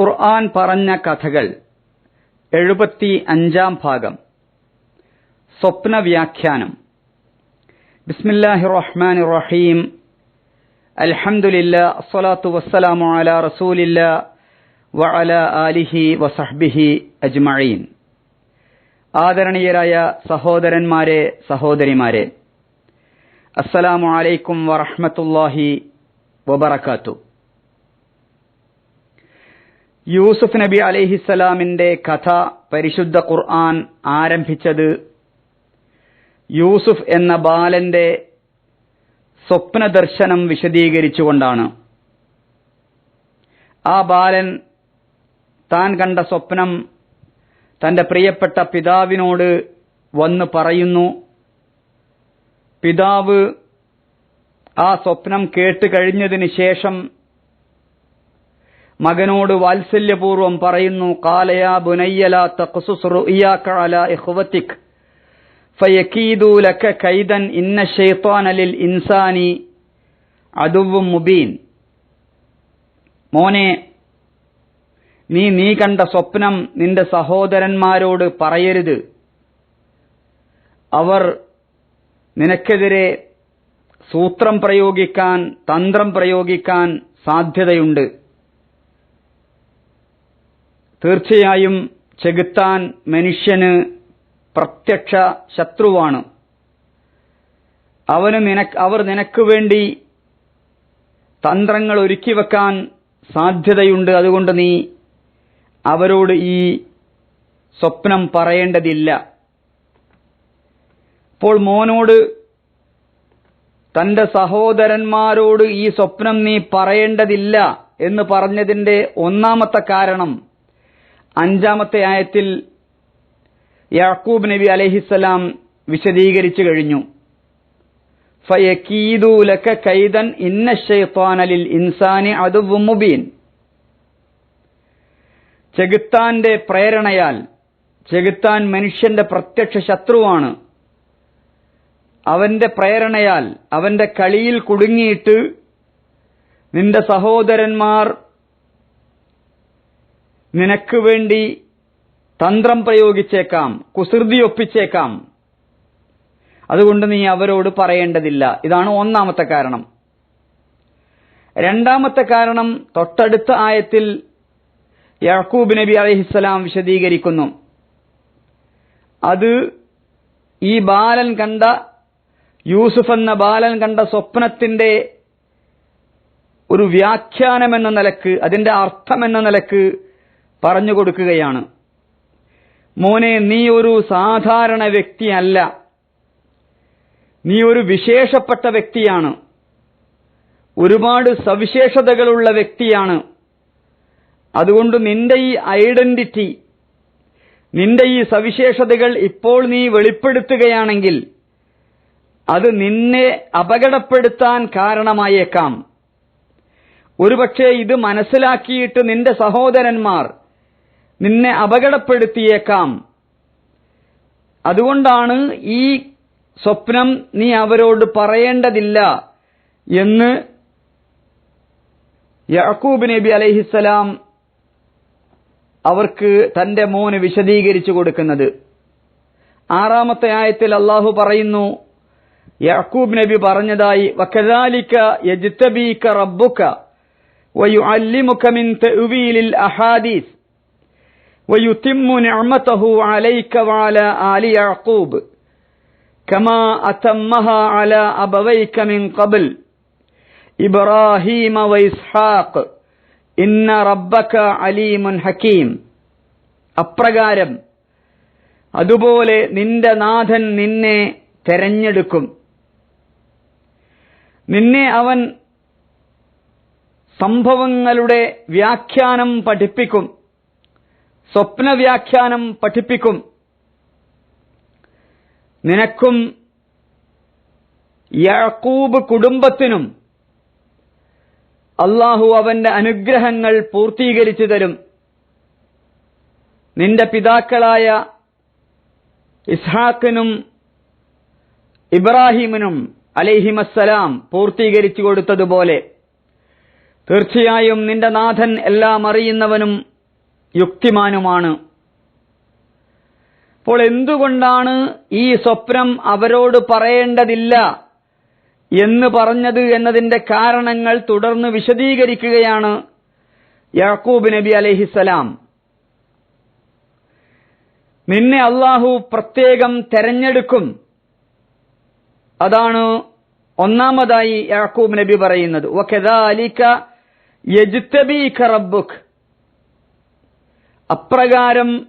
ഖുർആൻ പറഞ്ഞ കഥകൾ. എഴുപത്തി അഞ്ചാം ഭാഗം. സ്വപ്ന വ്യാഖ്യാനം. ബിസ്മില്ലാഹി റഹ്മാൻ റഹീം. അൽഹംദുലില്ല അസ്സലാത്തു വസ്സലാമു അല റസൂലില്ല വഅല ആലിഹി വസഹ്ബിഹി അജ്മഈൻ. ആദരണീയരായ സഹോദരന്മാരെ സഹോദരിമാരെ അസ്സലാമു അലൈക്കും വറഹ്മത്തുള്ളാഹി വബറകാത്തു. യൂസുഫ് നബി അലൈഹിസ്സലാമിന്റെ കഥ പരിശുദ്ധ ഖുർആൻ ആരംഭിച്ചത് യൂസുഫ് എന്ന ബാലന്റെ സ്വപ്നദർശനം വിശദീകരിച്ചുകൊണ്ടാണ്. ആ ബാലൻ താൻ കണ്ട സ്വപ്നം തന്റെ പ്രിയപ്പെട്ട പിതാവിനോട് വന്ന് പറയുന്നു പിതാവ് ആ സ്വപ്നം കേട്ട് കഴിഞ്ഞതിന് ശേഷം മകനോട് വാത്സല്യപൂർവം പറയുന്നു കാലയാ ബുനയ്യല തഖ്സുസ് ഫയക്കീദു ലക കൈദൻ ഇന്ന ശൈത്വാന ലിൽ ഇൻസാനി അതുവും മുബീൻ. മോനെ നീ നീ കണ്ട സ്വപ്നം നിന്റെ സഹോദരന്മാരോട് പറയരുത്. അവർ നിനക്കെതിരെ സൂത്രം പ്രയോഗിക്കാൻ തന്ത്രം പ്രയോഗിക്കാൻ സാധ്യതയുണ്ട്. തീർച്ചയായും ചെകുത്താൻ മനുഷ്യന് പ്രത്യക്ഷ ശത്രുവാണ്. അവന് നിനക്ക് അവർ നിനക്ക് വേണ്ടി തന്ത്രങ്ങൾ ഒരുക്കി വെക്കാൻ സാധ്യതയുണ്ട്. അതുകൊണ്ട് നീ അവരോട് ഈ സ്വപ്നം പറയേണ്ടതില്ല. അപ്പോൾ മോനോട് തന്റെ സഹോദരന്മാരോട് ഈ സ്വപ്നം നീ പറയേണ്ടതില്ല എന്ന് പറഞ്ഞതിന്റെ ഒന്നാമത്തെ കാരണം അഞ്ചാമത്തെ ആയത്തിൽ യാക്കൂബ് നബി അലഹിസ്സലാം വിശദീകരിച്ചു കഴിഞ്ഞു. കൈതൻ ഇന്ന മുബീൻ. ചെകുത്താന്റെ പ്രേരണയാൽ ചെകുത്താൻ മനുഷ്യന്റെ പ്രത്യക്ഷ ശത്രുവാണ്. അവന്റെ പ്രേരണയാൽ അവന്റെ കളിയിൽ കുടുങ്ങിയിട്ട് നിന്റെ സഹോദരന്മാർ നിനക്ക് വേണ്ടി തന്ത്രം പ്രയോഗിച്ചേക്കാം കുസൃതി ഒപ്പിച്ചേക്കാം. അതുകൊണ്ട് നീ അവരോട് പറയേണ്ടതില്ല. ഇതാണ് ഒന്നാമത്തെ കാരണം. രണ്ടാമത്തെ കാരണം തൊട്ടടുത്ത ആയത്തിൽ യാക്കൂബ് നബി അലഹിസ്സലാം വിശദീകരിക്കുന്നു. അത് ഈ ബാലൻ കണ്ട യൂസുഫ് എന്ന ബാലൻ കണ്ട സ്വപ്നത്തിന്റെ ഒരു വ്യാഖ്യാനം എന്ന നിലയ്ക്ക് അതിന്റെ അർത്ഥം എന്ന നിലയ്ക്ക് പറഞ്ഞു കൊടുക്കുകയാണ്. മോനെ നീ ഒരു സാധാരണ വ്യക്തിയല്ല. നീ ഒരു വിശേഷപ്പെട്ട വ്യക്തിയാണ്. ഒരുപാട് സവിശേഷതകളുള്ള വ്യക്തിയാണ്. അതുകൊണ്ട് നിന്റെ ഈ ഐഡന്റിറ്റി നിന്റെ ഈ സവിശേഷതകൾ ഇപ്പോൾ നീ വെളിപ്പെടുത്തുകയാണെങ്കിൽ അത് നിന്നെ അപകടപ്പെടുത്താൻ കാരണമായേക്കാം. ഒരുപക്ഷെ ഇത് മനസ്സിലാക്കിയിട്ട് നിന്റെ സഹോദരന്മാർ നിന്നെ അപകടപ്പെടുത്തിയേക്കാം. അതുകൊണ്ടാണ് ഈ സ്വപ്നം നീ അവരോട് പറയേണ്ടതില്ല എന്ന് യാക്കൂബ് നബി അലൈഹിസ്സലാം അവർക്ക് തന്റെ മോന് വിശദീകരിച്ചു കൊടുക്കുന്നത്. ആറാമത്തെ ആയത്തിൽ അള്ളാഹു പറയുന്നു യാക്കൂബ് നബി പറഞ്ഞതായി വക്കദാലിക്ക യജ്തബീക റബ്ബുക അല്ലിമുഖമിൻ മിൻ തഅ്വീലിൽ അഹാദീസ്. ويتم نعمته عليك وعلى آل يعقوب كما أتمها على أبويك من قبل إبراهيم وإسحاق إن ربك عليم حكيم അപ്രകാരം അതുപോലെ നിന്റെ നാഥൻ നിന്നെ തെരഞ്ഞെടുക്കും നിന്നെ അവൻ സംഭവങ്ങളുടെ വ്യാഖ്യാനം പഠിപ്പിക്കും സ്വപ്ന വ്യാഖ്യാനം പഠിപ്പിക്കും. നിനക്കും യാക്കൂബ് കുടുംബത്തിനും അള്ളാഹു അവന്റെ അനുഗ്രഹങ്ങൾ പൂർത്തീകരിച്ചു തരും. നിന്റെ പിതാക്കളായ ഇസ്ഹാക്കിനും ഇബ്രാഹിമിനും അലൈഹിമസ്സലാം പൂർത്തീകരിച്ചു കൊടുത്തതുപോലെ തീർച്ചയായും നിന്റെ നാഥൻ എല്ലാം അറിയുന്നവനും യുക്തിമാനുമാണ്. അപ്പോൾ എന്തുകൊണ്ടാണ് ഈ സ്വപ്നം അവരോട് പറയേണ്ടതില്ല എന്ന് പറഞ്ഞത് എന്നതിന്റെ കാരണങ്ങൾ തുടർന്ന് വിശദീകരിക്കുകയാണ് യാക്കൂബ് നബി അലഹിസലാം നിന്നെ അള്ളാഹു പ്രത്യേകം തെരഞ്ഞെടുക്കും. അതാണ് ഒന്നാമതായി യാക്കൂബ് നബി പറയുന്നത്. അപ്രകാരം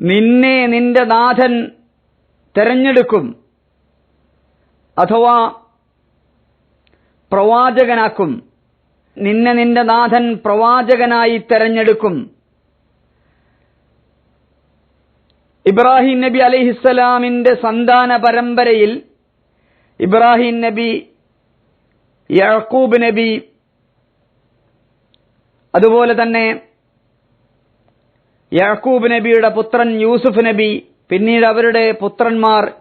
നിന്നെ നിന്റെ നാഥൻ തെരഞ്ഞെടുക്കും അഥവാ പ്രവാചകനാക്കും. നിന്നെ നിന്റെ നാഥൻ പ്രവാചകനായി തെരഞ്ഞെടുക്കും. ഇബ്രാഹിം നബി അലിഹിസ്സലാമിന്റെ സന്താന പരമ്പരയിൽ ഇബ്രാഹിം നബി യാക്കൂബ് നബി അതുപോലെ തന്നെ യാക്കൂബ് നബിയുടെ പുത്രൻ യൂസുഫ് നബി പിന്നീട് അവരുടെ പുത്രന്മാർ.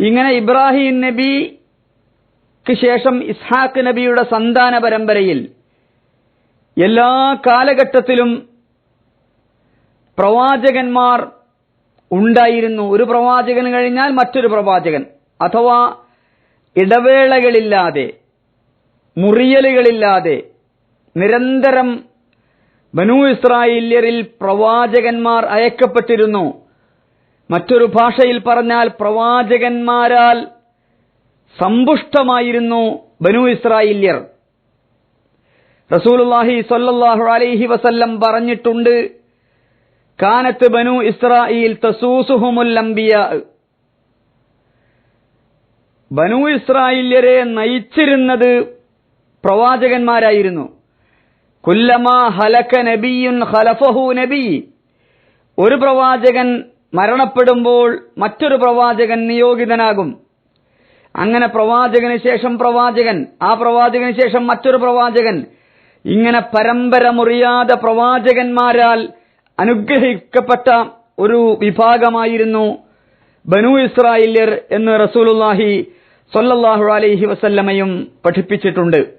ഇങ്ങനെ ഇബ്രാഹിം നബിക്ക് ശേഷം ഇസ്ഹാഖ് നബിയുടെ സന്താന പരമ്പരയിൽ എല്ലാ കാലഘട്ടത്തിലും പ്രവാചകന്മാർ ഉണ്ടായിരുന്നു. ഒരു പ്രവാചകൻ കഴിഞ്ഞാൽ മറ്റൊരു പ്രവാചകൻ അഥവാ ഇടവേളകളില്ലാതെ മുറിയലുകളില്ലാതെ നിരന്തരം ബനു ഇസ്രായേല്യരിൽ പ്രവാചകന്മാർ അയക്കപ്പെട്ടിരുന്നു. മറ്റൊരു ഭാഷയിൽ പറഞ്ഞാൽ പ്രവാചകന്മാരാൽ സമ്പുഷ്ടമായിരുന്നു ബനു ഇസ്രായേല്യർ. റസൂലുള്ളാഹി സ്വല്ലല്ലാഹു അലൈഹി വസല്ലം പറഞ്ഞിട്ടുണ്ട് കാനത്ത് ബനു ഇസ്രായേൽ തസൂസുഹുമുൽ അംബിയ. ബനു ഇസ്രായേല്യരെ നയിച്ചിരുന്നത് പ്രവാചകന്മാരായിരുന്നു. നബിയുൻ നബി. ഒരു പ്രവാചകൻ മരണപ്പെടുമ്പോൾ മറ്റൊരു പ്രവാചകൻ നിയോഗിതനാകും. അങ്ങനെ പ്രവാചകന് ശേഷം പ്രവാചകൻ ആ പ്രവാചകന് ശേഷം മറ്റൊരു പ്രവാചകൻ. ഇങ്ങനെ പരമ്പര മുറിയാതെ പ്രവാചകന്മാരാൽ അനുഗ്രഹിക്കപ്പെട്ട ഒരു വിഭാഗമായിരുന്നു ബനു ഇസ്രായേല്യർ എന്ന് റസൂലുള്ളാഹി സൊല്ലാഹു അലൈഹി വസല്ലമയും പഠിപ്പിച്ചിട്ടുണ്ട്.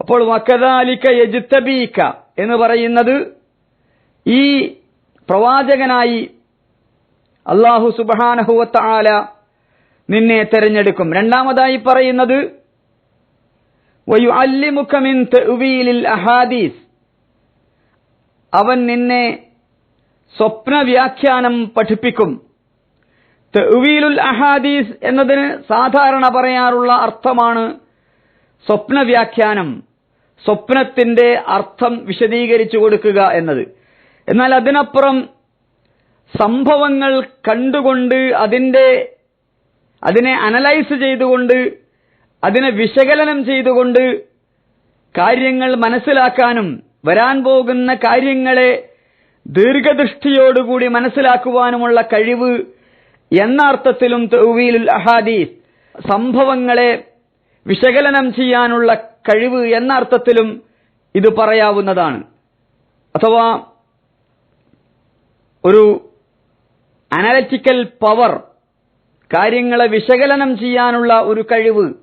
അപ്പോൾ വക്കതാലിക്ക യജ്തബീക എന്ന് പറയുന്നത് ഈ പ്രവാചകനായി അള്ളാഹു സുബാനഹുവത്ത ആല നിന്നെ തെരഞ്ഞെടുക്കും. രണ്ടാമതായി പറയുന്നത് അഹാദീസ്. അവൻ നിന്നെ സ്വപ്ന വ്യാഖ്യാനം പഠിപ്പിക്കും. തെവീലുൽ അഹാദീസ് എന്നതിന് സാധാരണ പറയാറുള്ള അർത്ഥമാണ് സ്വപ്ന വ്യാഖ്യാനം സ്വപ്നത്തിന്റെ അർത്ഥം വിശദീകരിച്ചു കൊടുക്കുക എന്നത്. എന്നാൽ അതിനപ്പുറം സംഭവങ്ങൾ കണ്ടുകൊണ്ട് അതിന്റെ അതിനെ അനലൈസ് ചെയ്തുകൊണ്ട് അതിനെ വിശകലനം ചെയ്തുകൊണ്ട് കാര്യങ്ങൾ മനസ്സിലാക്കാനും വരാൻ പോകുന്ന കാര്യങ്ങളെ ദീർഘദൃഷ്ടിയോടുകൂടി മനസ്സിലാക്കുവാനുമുള്ള കഴിവ് എന്ന അർത്ഥത്തിലും തൗവീലുൽ അഹാദീസ് സംഭവങ്ങളെ വിശകലനം ചെയ്യാനുള്ള കഴിവ് എന്ന അർത്ഥത്തിലും ഇത് പറയാവുന്നതാണ്. അഥവാ ഒരു അനലറ്റിക്കൽ പവർ കാര്യങ്ങളെ വിശകലനം ചെയ്യാനുള്ള ഒരു കഴിവ്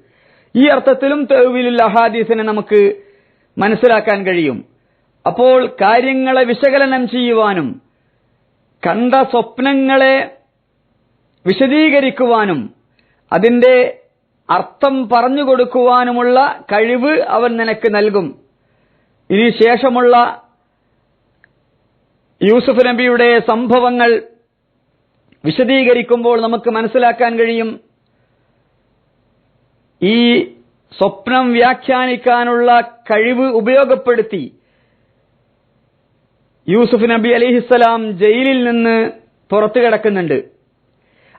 ഈ അർത്ഥത്തിലും തെവിലുൽ അഹാദീസിനെ നമുക്ക് മനസ്സിലാക്കാൻ കഴിയും. അപ്പോൾ കാര്യങ്ങളെ വിശകലനം ചെയ്യുവാനും കണ്ട സ്വപ്നങ്ങളെ വിശദീകരിക്കുവാനും അതിന്റെ അർത്ഥം പറഞ്ഞു കൊടുക്കുവാനുമുള്ള കഴിവ് അവൻ നിനക്ക് നൽകും. ഇനി ശേഷമുള്ള യൂസുഫ് നബിയുടെ സംഭവങ്ങൾ വിശദീകരിക്കുമ്പോൾ നമുക്ക് മനസ്സിലാക്കാൻ കഴിയും. ഈ സ്വപ്നം വ്യാഖ്യാനിക്കാനുള്ള കഴിവ് ഉപയോഗപ്പെടുത്തി യൂസുഫ് നബി അലിഹിസ്സലാം ജയിലിൽ നിന്ന് പുറത്തു കിടക്കുന്നുണ്ട്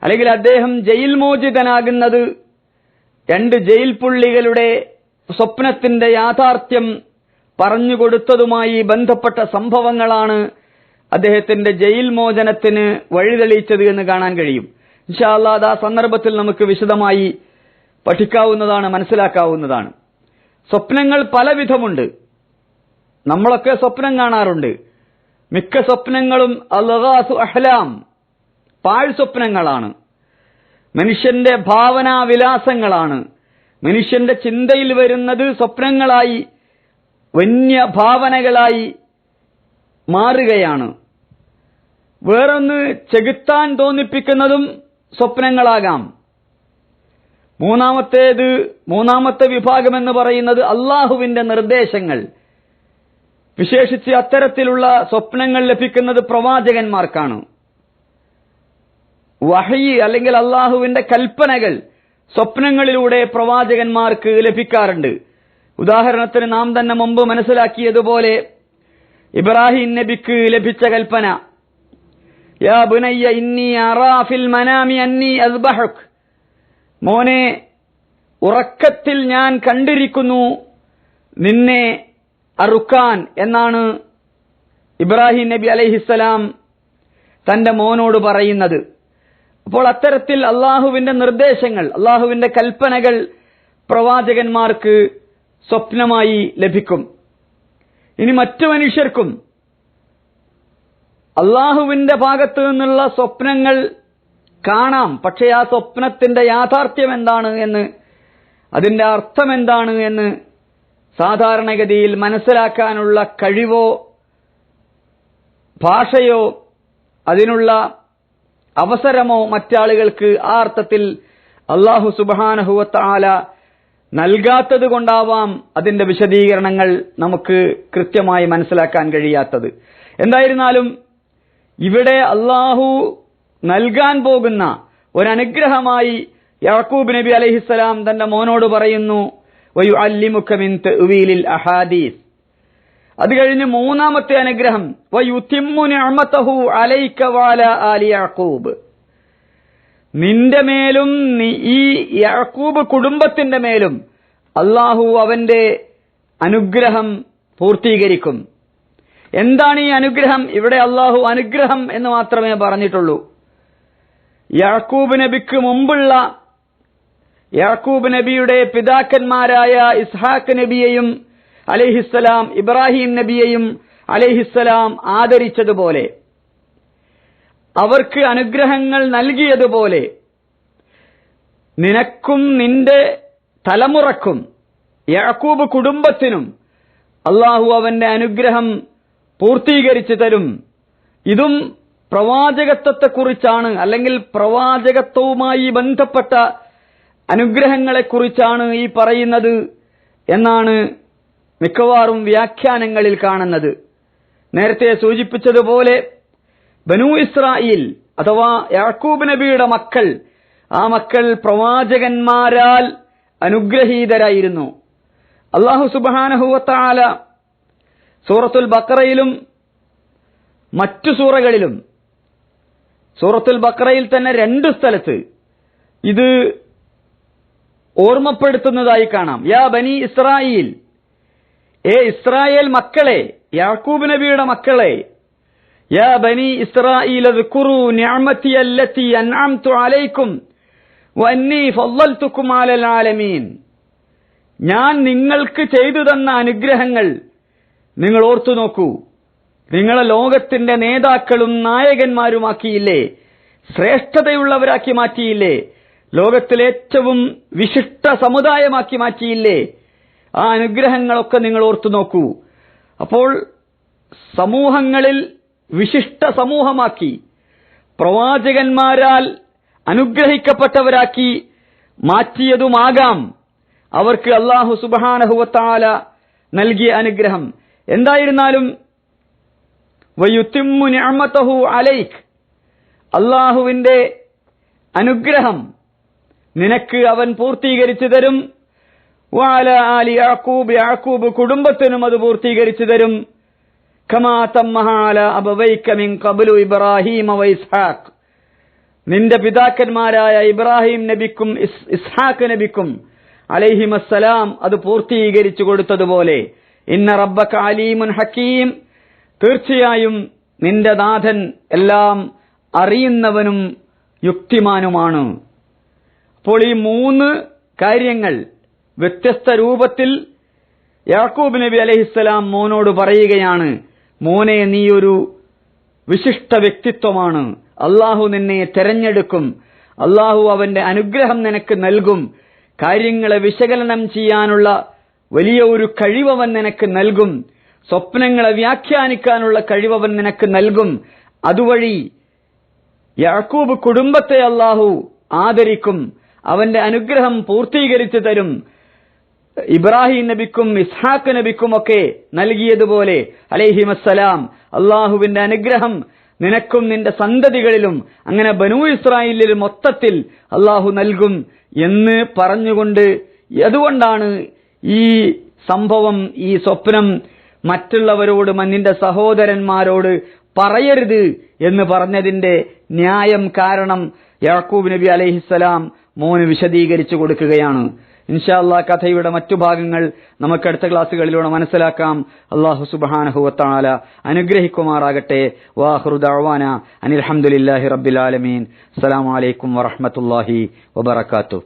അല്ലെങ്കിൽ അദ്ദേഹം ജയിൽ മോചിതനാകുന്നത് രണ്ട് ജയിൽ പുള്ളികളുടെ സ്വപ്നത്തിന്റെ യാഥാർത്ഥ്യം പറഞ്ഞുകൊടുത്തതുമായി ബന്ധപ്പെട്ട സംഭവങ്ങളാണ് അദ്ദേഹത്തിന്റെ ജയിൽ മോചനത്തിന് വഴിതെളിയിച്ചത് എന്ന് കാണാൻ കഴിയും. ഇൻഷാല്ലാ അത് ആ സന്ദർഭത്തിൽ നമുക്ക് വിശദമായി പഠിക്കാവുന്നതാണ് മനസ്സിലാക്കാവുന്നതാണ്. സ്വപ്നങ്ങൾ പലവിധമുണ്ട്. നമ്മളൊക്കെ സ്വപ്നം കാണാറുണ്ട്. മിക്ക സ്വപ്നങ്ങളും അലഹാസു അഹ്ലാം പാഴ് സ്വപ്നങ്ങളാണ്. മനുഷ്യന്റെ ഭാവനാവിലാസങ്ങളാണ്. മനുഷ്യന്റെ ചിന്തയിൽ വരുന്നത് സ്വപ്നങ്ങളായി വന്യ ഭാവനകളായി മാറുകയാണ്. വേറൊന്ന് ചെകുത്താൻ തോന്നിപ്പിക്കുന്നതും സ്വപ്നങ്ങളാകാം. മൂന്നാമത്തേത് മൂന്നാമത്തെ വിഭാഗം എന്ന് പറയുന്നത് അള്ളാഹുവിന്റെ നിർദ്ദേശങ്ങൾ. വിശേഷിച്ച് അത്തരത്തിലുള്ള സ്വപ്നങ്ങൾ ലഭിക്കുന്നത് പ്രവാചകന്മാർക്കാണ്. വഹി അല്ലെങ്കിൽ അള്ളാഹുവിന്റെ കൽപ്പനകൾ സ്വപ്നങ്ങളിലൂടെ പ്രവാചകന്മാർക്ക് ലഭിക്കാറുണ്ട്. ഉദാഹരണത്തിന് നാം തന്നെ മുമ്പ് മനസ്സിലാക്കിയതുപോലെ ഇബ്രാഹിം നബിക്ക് ലഭിച്ച കൽപ്പന യാ ബുനയ്യ ഇന്നി അറാഫിൽ മനാമി അന്നി അസ്ബഹുക് മോനെ ഉറക്കത്തിൽ ഞാൻ കണ്ടിരിക്കുന്നു നിന്നെ അറുക്കാൻ എന്നാണ് ഇബ്രാഹിം നബി അലൈഹിസ്സലാം തന്റെ മോനോട് പറയുന്നത്. അപ്പോൾ അത്തരത്തിൽ അള്ളാഹുവിന്റെ നിർദ്ദേശങ്ങൾ അള്ളാഹുവിന്റെ കൽപ്പനകൾ പ്രവാചകന്മാർക്ക് സ്വപ്നമായി ലഭിക്കും. ഇനി മറ്റു മനുഷ്യർക്കും അള്ളാഹുവിന്റെ ഭാഗത്തു നിന്നുള്ള സ്വപ്നങ്ങൾ കാണാം. പക്ഷേ ആ സ്വപ്നത്തിന്റെ യാഥാർത്ഥ്യം എന്താണ് എന്ന് അതിന്റെ അർത്ഥം എന്താണ് എന്ന് സാധാരണഗതിയിൽ മനസ്സിലാക്കാനുള്ള കഴിവോ ഭാഷയോ അതിനുള്ള അവസരമോ മറ്റാളുകൾക്ക് ആ അർത്ഥത്തിൽ അള്ളാഹു സുബാനഹുവത്താല നൽകാത്തത് കൊണ്ടാവാം അതിന്റെ വിശദീകരണങ്ങൾ നമുക്ക് കൃത്യമായി മനസ്സിലാക്കാൻ കഴിയാത്തത്. എന്തായിരുന്നാലും ഇവിടെ അള്ളാഹു നൽകാൻ പോകുന്ന ഒരനുഗ്രഹമായി യാക്കൂബ് നബി അലഹിസ്സലാം തന്റെ മോനോട് പറയുന്നു അഹാദീസ്. അത് കഴിഞ്ഞ് മൂന്നാമത്തെ അനുഗ്രഹം നിന്റെ മേലും ഈ യാക്കൂബ് കുടുംബത്തിന്റെ മേലും അള്ളാഹു അവന്റെ അനുഗ്രഹം പൂർത്തീകരിക്കും. എന്താണ് ഈ അനുഗ്രഹം? ഇവിടെ അള്ളാഹു അനുഗ്രഹം എന്ന് മാത്രമേ പറഞ്ഞിട്ടുള്ളൂ. യാക്കൂബ് നബിക്ക് മുമ്പുള്ള യാക്കൂബ് നബിയുടെ പിതാക്കന്മാരായ ഇസ്ഹാഖ് നബിയെയും അലഹിസ്സലാം ഇബ്രാഹിം നബിയെയും അലൈഹിസ്സലാം ആദരിച്ചതുപോലെ അവർക്ക് അനുഗ്രഹങ്ങൾ നൽകിയതുപോലെ നിനക്കും നിന്റെ തലമുറക്കും യാക്കൂബ് കുടുംബത്തിനും അള്ളാഹു അവന്റെ അനുഗ്രഹം പൂർത്തീകരിച്ചു തരും. ഇതും പ്രവാചകത്വത്തെക്കുറിച്ചാണ് അല്ലെങ്കിൽ പ്രവാചകത്വവുമായി ബന്ധപ്പെട്ട അനുഗ്രഹങ്ങളെക്കുറിച്ചാണ് ഈ പറയുന്നത് എന്നാണ് മിക്കവാറും വ്യാഖ്യാനങ്ങളിൽ കാണുന്നത്. നേരത്തെ സൂചിപ്പിച്ചതുപോലെ ബനു ഇസ്രായേൽ അഥവാ യാക്കൂബ് നബിയുടെ മക്കൾ ആ മക്കൾ പ്രവാചകന്മാരാൽ അനുഗ്രഹീതരായിരുന്നു. അള്ളാഹു സുബാനഹുവത്താല സൂറത്തുൽ ബക്കറയിലും മറ്റു സൂറകളിലും സൂറത്തുൽ ബക്കറയിൽ തന്നെ രണ്ട് സ്ഥലത്ത് ഇത് ഓർമ്മപ്പെടുത്തുന്നതായി കാണാം. യാ ബനി ഇസ്രായേൽ ഏ ഇസ്രായേൽ മക്കളെ യാക്കൂബ് നബിയുടെ മക്കളെ യാ ബനി ഇസ്രായേൽ اذكروا نعمتي التي أنعمت عليكم وأني فضلتكم على العالمين ഞാൻ നിങ്ങൾക്ക് ചെയ്തു തന്ന അനുഗ്രഹങ്ങൾ നിങ്ങൾ ഓർത്തു നോക്കൂ നിങ്ങളെ ലോകത്തിന്റെ നേതാക്കളും നായകന്മാരുമാക്കിയില്ലേ ശ്രേഷ്ഠതയുള്ളവരാക്കി മാറ്റിയില്ലേ ലോകത്തിലെ ഏറ്റവും വിശിഷ്ട സമുദായമാക്കി മാറ്റിയില്ലേ ആ അനുഗ്രഹങ്ങളൊക്കെ നിങ്ങൾ ഓർത്തു നോക്കൂ. അപ്പോൾ സമൂഹങ്ങളിൽ വിശിഷ്ട സമൂഹമാക്കി പ്രവാചകന്മാരാൽ അനുഗ്രഹിക്കപ്പെട്ടവരാക്കി മാറ്റിയതുമാകാം. അവർക്ക് അള്ളാഹു സുബാനഹുവത്താല നൽകിയ അനുഗ്രഹം. എന്തായിരുന്നാലും വയുത്തിമ്മു ഞാമത്തഹു അലൈക് അള്ളാഹുവിന്റെ അനുഗ്രഹം നിനക്ക് അവൻ പൂർത്തീകരിച്ചു തരും വാല ആലി യാക്കൂബ് യാക്കൂബ് കുടുംബത്തിനും അത് പൂർത്തീകരിച്ചു തരും. കമാ തമ്മഹാല അബവൈക മിൻ ഖബ്ലു ഇബ്രാഹീമ വൈസ്ഹാഖ് നിന്റെ പിതാക്കന്മാരായ ഇബ്രാഹിം നബിക്കും ഇസ്- ഇസ്ഹാഖ് നബിക്കും അലൈഹിമസ്സലാം അത് പൂർത്തീകരിച്ചു കൊടുത്തതുപോലെ. ഇന്ന റബ്ബക അലീമുൻ ഹക്കീം. തീർച്ചയായും നിന്റെ നാഥൻ എല്ലാം അറിയുന്നവനും യുക്തിമാനുമാണ്. അപ്പോൾ ഈ മൂന്ന് കാര്യങ്ങൾ വ്യത്യസ്ത രൂപത്തിൽ യാക്കൂബ് നബി അലഹിസ്സലാം മോനോട് പറയുകയാണ് മോനെ നീയൊരു വിശിഷ്ട വ്യക്തിത്വമാണ്. അള്ളാഹു നിന്നെ തെരഞ്ഞെടുക്കും. അള്ളാഹു അവന്റെ അനുഗ്രഹം നിനക്ക് നൽകും. കാര്യങ്ങളെ വിശകലനം ചെയ്യാനുള്ള വലിയ ഒരു കഴിവവൻ നിനക്ക് നൽകും. സ്വപ്നങ്ങളെ വ്യാഖ്യാനിക്കാനുള്ള കഴിവവൻ നിനക്ക് നൽകും. അതുവഴി യാക്കൂബ് കുടുംബത്തെ അള്ളാഹു ആദരിക്കും. അവന്റെ അനുഗ്രഹം പൂർത്തീകരിച്ചു തരും. ഇബ്രാഹിം നബിക്കും ഇസ്ഹാഖ് നബിക്കും ഒക്കെ നൽകിയതുപോലെ അലൈഹിമസ്സലാം അള്ളാഹുവിന്റെ അനുഗ്രഹം നിനക്കും നിന്റെ സന്തതികളിലും അങ്ങനെ ബനു ഇസ്രായേലിൽ മൊത്തത്തിൽ അള്ളാഹു നൽകും എന്ന് പറഞ്ഞുകൊണ്ട് അതുകൊണ്ടാണ് ഈ സംഭവം ഈ സ്വപ്നം മറ്റുള്ളവരോട് നിന്റെ സഹോദരന്മാരോട് പറയരുത് എന്ന് പറഞ്ഞതിന്റെ ന്യായം കാരണം യാക്കൂബ് നബി അലൈഹിസ്സലാം മോന് വിശദീകരിച്ചു കൊടുക്കുകയാണ്. ഇൻഷാല്ലാ കഥയുടെ മറ്റു ഭാഗങ്ങൾ നമുക്ക് അടുത്ത ക്ലാസ്സുകളിലൂടെ മനസ്സിലാക്കാം. അള്ളാഹു സുബാനഹുവത്താല അനുഗ്രഹിക്കുമാറാകട്ടെ. വാഹൃദാന അനിൽഹമുല്ലാഹി റബ്ബിൽ ആലമീൻ. അസ്സലാമലൈക്കും വറഹമത്തല്ലാഹി വബർക്കാത്തു